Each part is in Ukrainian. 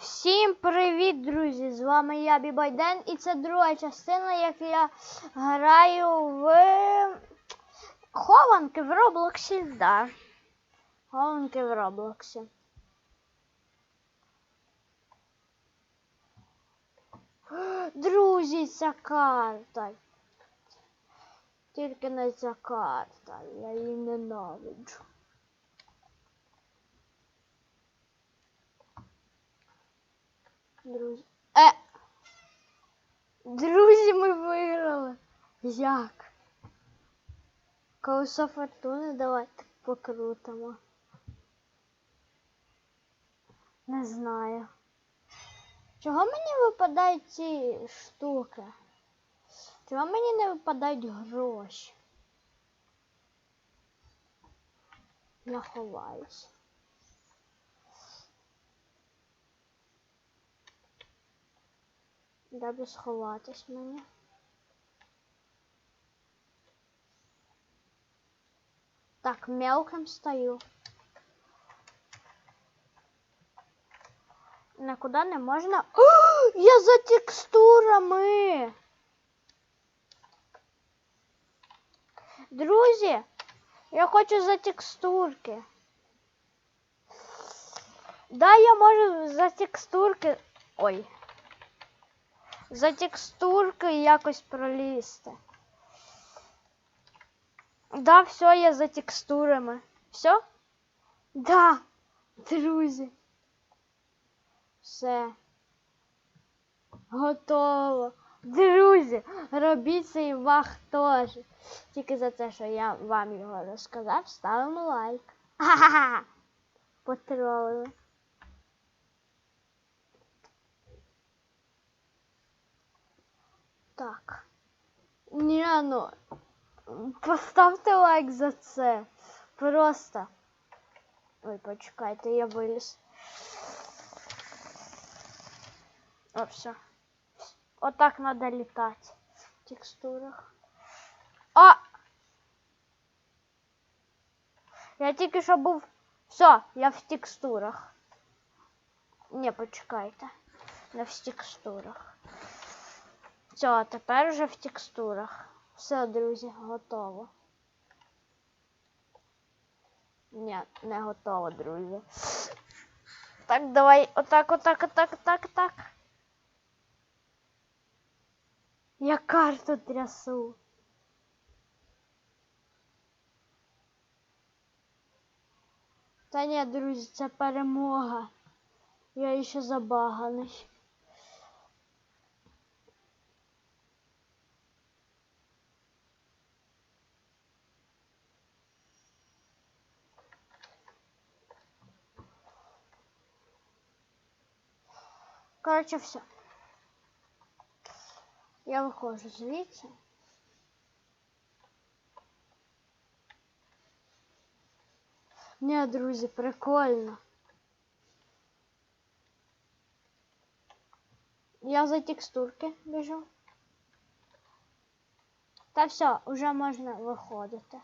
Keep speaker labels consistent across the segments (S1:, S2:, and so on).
S1: Всім привіт, друзі! З вами я Бібайден і це друга частина, як я граю в хованки в Роблоксі. Да. Хованки в Роблоксі. Друзі, ця карта. Тільки не ця карта. Я її ненавиджу. Друзі. Е! Друзі, ми виграли. Як? Колесо фортуни давайте покрутимо. Не знаю. Чого мені випадають ці штуки? Чого мені не випадають гроші? Я ховаюсь. Де би сховатись мені? Так, мелком стою. Никуди не можна. О, я за текстурами. Друзі, я хочу за текстурки. Да, я можу за текстурки. Ой. За текстурки якось пролізти. Да, все, я за текстурами. Все? Да, друзі. Все. Готово. Друзі, робіть цей вах теж. Тільки за те, що я вам його розказав, ставимо лайк. Ха-ха-ха! Потролили. Так. Ні, ну. Поставте лайк за це. Просто. Ой, почекайте, я виліз. О, все. Отак надо літати в текстурах. А! Я тільки що був. Все, я в текстурах. Не, почекайте. Не в текстурах. Все, тепер вже в текстурах. Все, друзі, готово. Ні, не готово, друзі. Так, давай, отак, отак, отак, отак, отак. Я карту трясу. Та ні, друзі, це перемога. Я ще забаганий. Коротше, все. Я виходжу звідси. Ні, друзі, прикольно. Я за текстурки біжу. Та все, вже можна виходити.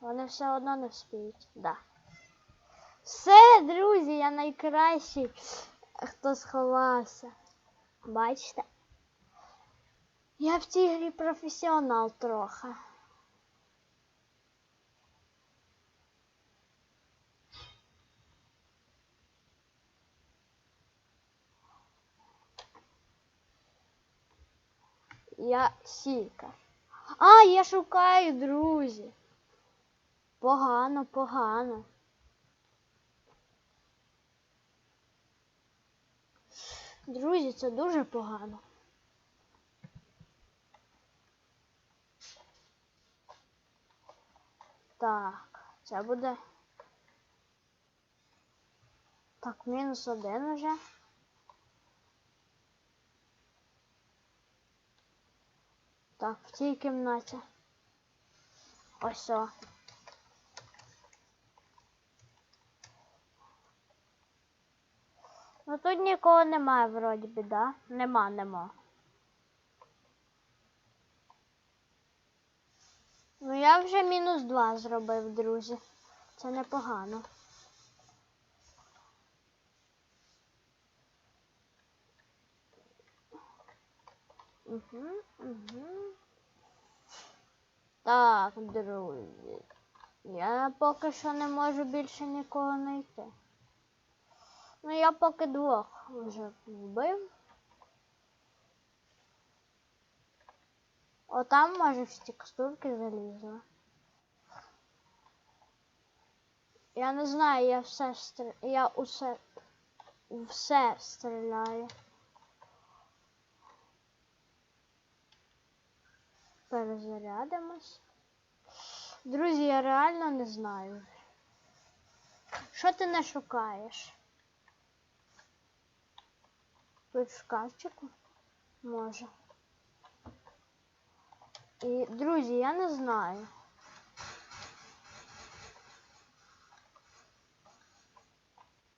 S1: Вони все одно не вспіють. Да. Все, друзі, я найкращий, хто сховався. Бачите? Я в цій грі професіонал трохи. Я сіка. А, я шукаю, друзі. Погано, погано. Друзі, це дуже погано. Так, це буде. Так, мінус один вже. Так, в цій кімнаті. Ось о. Ну тут нікого немає вроді би, да? Нема, нема. Ну я вже мінус два зробив, друзі. Це непогано. Угу, угу. Так, друзі. Я поки що не можу більше нікого знайти. Ну, я поки двох вже вбив. О, там, може, в текстурки залізла. Я не знаю, я все стр... я усе все стріляю. Перезарядимось. Друзі, я реально не знаю. Що ти не шукаєш? Тут в шкафчику? Може. І, друзі, я не знаю.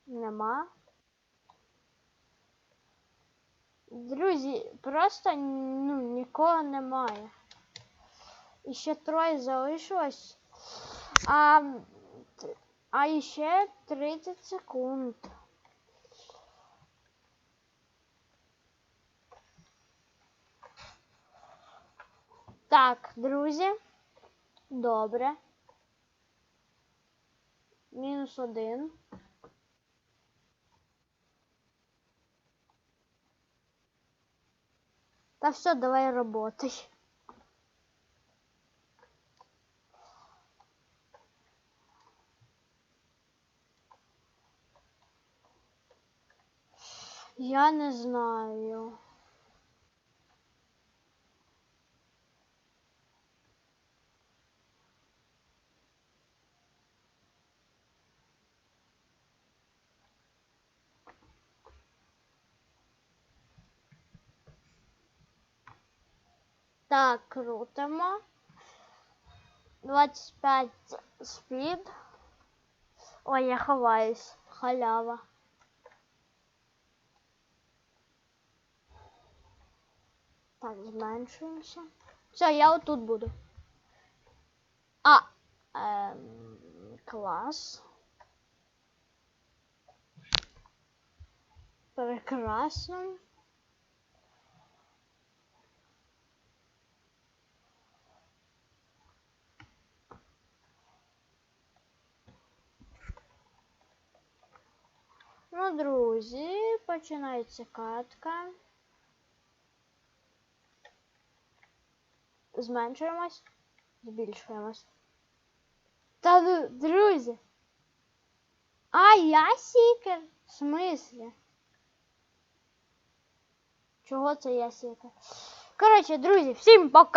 S1: Нема. Друзі, просто ну, нікого немає. І ще троє залишилось. А, а ще 30 секунд. Так, друзі. Добре. Мінус один. Та все, давай работай. Я не знаю. Так, крутимо. 25 спід. Ой, я ховаюсь. Халява. Так, зменшуємося. Все, я отут буду. А, ем, клас. Прекрасно. Ну, друзі, починається катка. Зменшуємось, збільшуємось. Та друзі. А, я сікер? В смислі? Чого це я сікер? Коротше, друзі, всім пока!